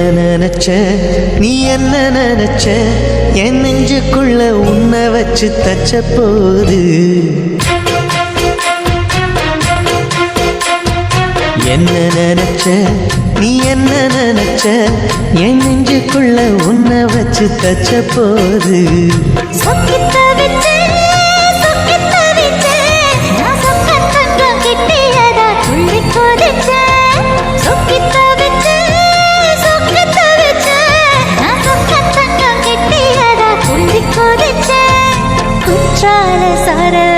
என்ன நினச்ச? நீ என்ன நினச்ச? என் நெஞ்சுக்குள்ள உன்னை வச்சு தச்ச போது என்ன நினச்ச? நீ என்ன நினச்ச? என் நெஞ்சுக்குள்ள உன்னை வச்சு தச்ச போது சொக்கித்த குற்றால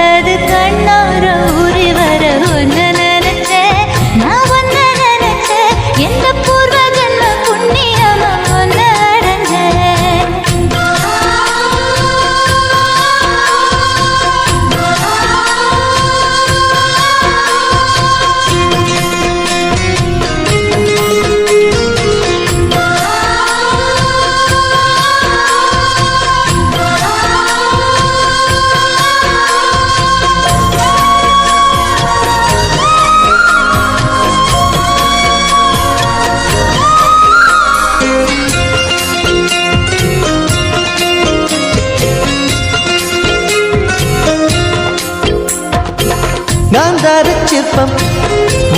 நான் தரச்சிற்பம்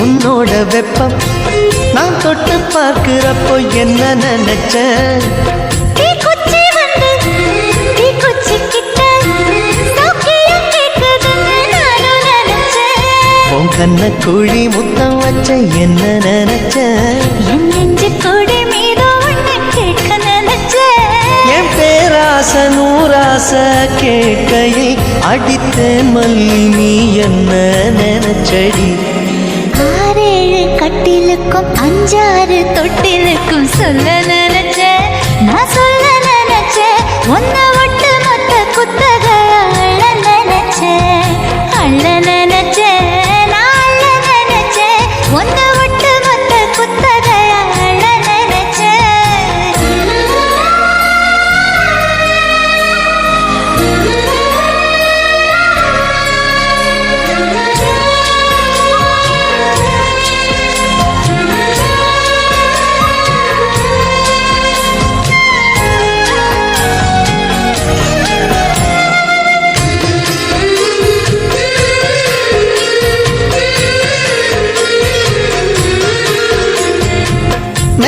உன்னோட வெப்பம். நான் தொட்டு பார்க்கிறப்போ என்ன நினைச்ச? கண்ண குழி முத்தம் வச்ச என்ன நினைச்ச? என் நெஞ்சு நூராச கேட்கையை அடித்தேன் மல்லி நீ என்ன நினைச்சடி? ஆறேழு கட்டிலுக்கும் அஞ்சாறு தொட்டிலுக்கும் சொல்ல நினைச்சேன். நான் சொல்ல நினைச்சேன். ஒன்ன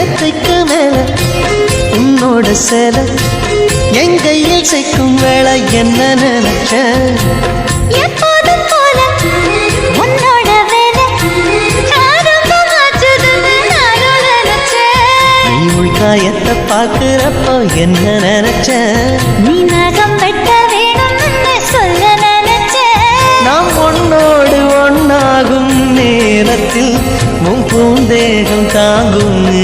மெத்தைக்கு மேல உன்னோட சேல என் கையில் சேர்க்கும் வேலை என்ன நினைச்ச? எப்போதும் போல உன்னோட வேலை நீ உள்காயத்தை பார்க்கிறப்போ என்ன நினைச்ச? நீ நகம் வெட்ட வேணும்னு சொல்ல நினைச்சேன். நாம் ஒன்னோடு ஒன்னாகும் நேரத்தில் உன் பூந்தேகம் தாங்கும்னு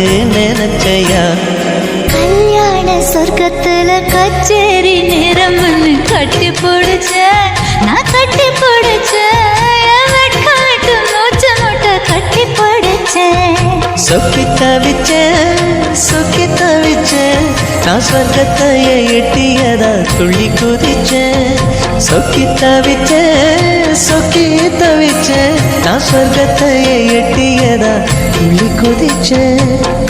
கச்சேரி நேரம்னு கட்டி பிடிச்ச நான் கட்டி பிடிச்ச வெட்கம் விட்டு மூச்சு முட்டை கட்டி பிடிச்சேன் சொக்கி தவிச்ச சொக்கி தவிச்ச நான் சொர்க்கத்தையே எட்டியதா துள்ளி குதிச்ச. சொக்கி தவிச்ச சொக்கி தவிச்ச நான் சொர்க்கத்தையே எட்டியதா துள்ளி குதிச்ச.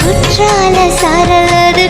குற்றால சாரலது